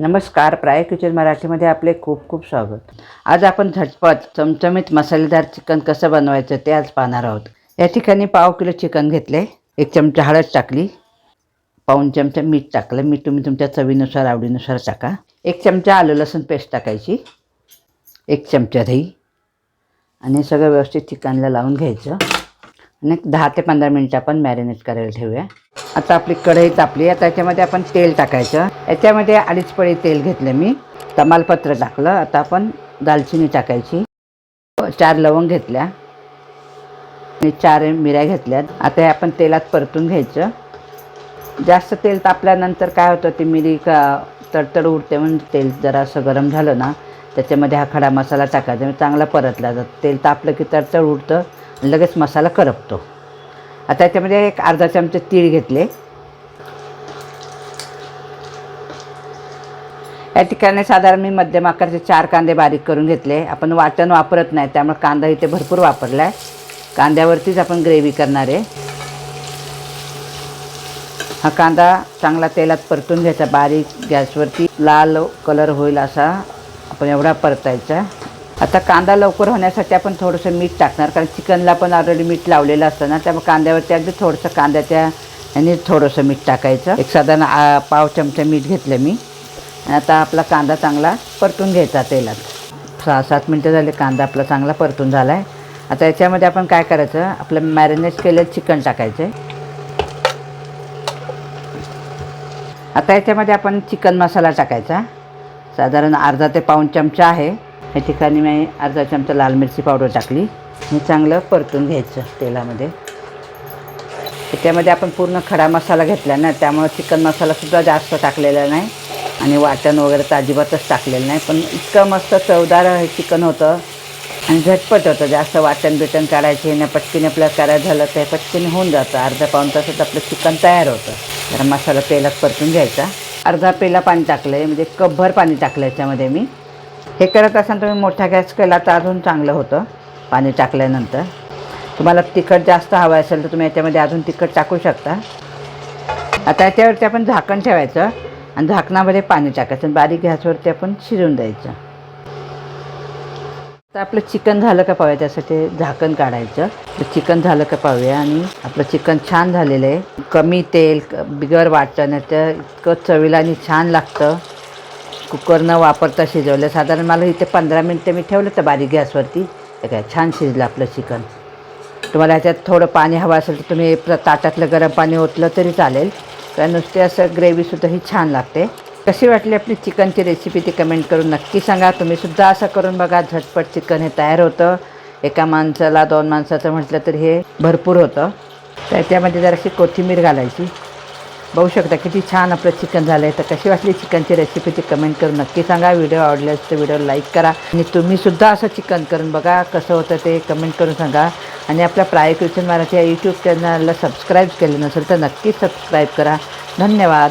नमस्कार प्राय किचन मराठीमध्ये आपले खूप खूप स्वागत. आज आपण झटपट चमचमीत मसालेदार चिकन कसं बनवायचं ते आज पाहणार आहोत. या ठिकाणी पाव किलो चिकन घेतले एक चमचा हळद टाकली पाऊन चमचा मीठ टाकलं मीठ तुम्ही तुमच्या चवीनुसार आवडीनुसार टाका. एक चमचा आलं लसूण पेस्ट टाकायची एक चमचा दही आणि सगळं व्यवस्थित चिकनला लावून घ्यायचं. आणि एक दहा ते पंधरा मिनटं आपण मॅरिनेट करायला ठेवूया. आता आपली कढई तापली आता त्याच्यामध्ये आपण तेल टाकायचं. याच्यामध्ये अडीच पळी तेल घेतलं मी. तमालपत्र टाकलं. आता आपण दालचिनी टाकायची. चार लवंग घेतल्या. आणि चार मिऱ्या घेतल्यात. आता हे आपण तेलात परतून घ्यायचं. जास्त तेल तापल्यानंतर काय होतं ते मिरी का तडतड उडते म्हणून तेल जरा असं गरम झालं ना त्याच्यामध्ये हा खडा मसाला टाकायचा. म्हणजे चांगला परतला जातो. तेल तापलं की तडतड उडतं आणि लगेच मसाला करपतो. आता याच्यामध्ये एक अर्धा चमचे तीळ घेतले. या ठिकाणी साधारण मी मध्यम आकारचे चार कांदे बारीक करून घेतले. आपण वाटण वापरत नाही त्यामुळे कांदा इथे भरपूर वापरला आहे कांद्यावरतीच आपण ग्रेव्ही करणार आहे. हा कांदा चांगला तेलात परतून घ्यायचा बारीक गॅसवरती लाल कलर होईल असा आपण एवढा परतायचा. आता कांदा लवकर होण्यासाठी आपण थोडंसं मीठ टाकणार कारण चिकनला पण ऑलरेडी मीठ लावलेलं असतं ना त्यामुळे कांद्यावरती अगदी थोडंसं कांद्याच्या आणि थोडंसं मीठ टाकायचं. एक साधारण पाव चमचा मीठ घेतलं मी. आणि आता आपला कांदा चांगला परतून घ्यायचा तेलात. सहा सात मिनटं झाले कांदा आपला चांगला परतून झाला आहे आता याच्यामध्ये आपण काय करायचं आपलं मॅरिनेट केलेलं चिकन टाकायचं आहे आता याच्यामध्ये आपण चिकन मसाला टाकायचा. साधारण अर्धा ते पाऊण चमचा आहे. या ठिकाणी मी अर्धा चमचा लाल मिरची पावडर टाकली. हे चांगलं परतून घ्यायचं तेलामध्ये. त्याच्यामध्ये आपण पूर्ण खडा मसाला घेतला ना त्यामुळं चिकन मसालासुद्धा जास्त टाकलेला नाही आणि वाटण वगैरे तर अजिबातच टाकलेलं नाही. पण इतकं मस्त चवदार हे चिकन होतं आणि झटपट होतं. जास्त वाटण बिटण काढायचे ना पटकीने आपल्याला करायचं झालं तर पटकीने होऊन जातं. अर्धा पाऊण तासात आपलं चिकन तयार होतं. तर मसाला तेलात परतून घ्यायचा. अर्धा पेला पाणी टाकलं आहे म्हणजे कपभर पाणी टाकलं याच्यामध्ये मी. हे करत असाल तुम्ही मोठा गॅस केला तर अजून चांगलं होतं पाणी टाकल्यानंतर. तुम्हाला तिखट जास्त हवं असेल तर तुम्ही याच्यामध्ये अजून तिखट टाकू शकता. आता याच्यावरती आपण झाकण ठेवायचं आणि झाकणामध्ये पाणी टाकायचं आणि बारीक गॅसवरती आपण शिजवून द्यायचं. आता आपलं चिकन झालं का पाहूया त्यासाठी झाकण काढायचं. तर चिकन झालं का पाहूया आणि आपलं चिकन छान झालेलं आहे. कमी तेल बिगर वाटण्याचं तर इतकं चवीला आणि छान लागतं. कुकर न वापरता शिजवलं. साधारण मला इथे पंधरा मिनटं मी ठेवलं तर बारीक गॅसवरती. तर काय छान शिजलं आपलं चिकन. तुम्हाला ह्याच्यात थोडं पाणी हवं असेल तर तुम्ही ताटातलं गरम पाणी ओतलं तरी चालेल. कारण नुसते असं ग्रेव्हीसुद्धा ही छान लागते. कशी वाटली आपली चिकनची रेसिपी ती कमेंट करून नक्की सांगा. तुम्हीसुद्धा असं करून बघा झटपट चिकन हे तयार होतं. एका माणसाला दोन माणसाचं म्हटलं तर हे भरपूर होतं. तर त्यामध्ये जराशी कोथिंबीर घालायची. बघू शकता किती छान आपलं चिकन झालं आहे तर कशी वाटली चिकनची रेसिपी ती कमेंट करून नक्की सांगा. व्हिडिओ आवडल्यास तर व्हिडिओ लाईक करा. आणि तुम्हीसुद्धा असं चिकन करून बघा. कसं होतं ते कमेंट करून सांगा. आणि आपल्या प्राय किचन मराठी या यूट्यूब चॅनलला सबस्क्राईब केलं नसेल तर नक्कीच सबस्क्राईब करा. धन्यवाद.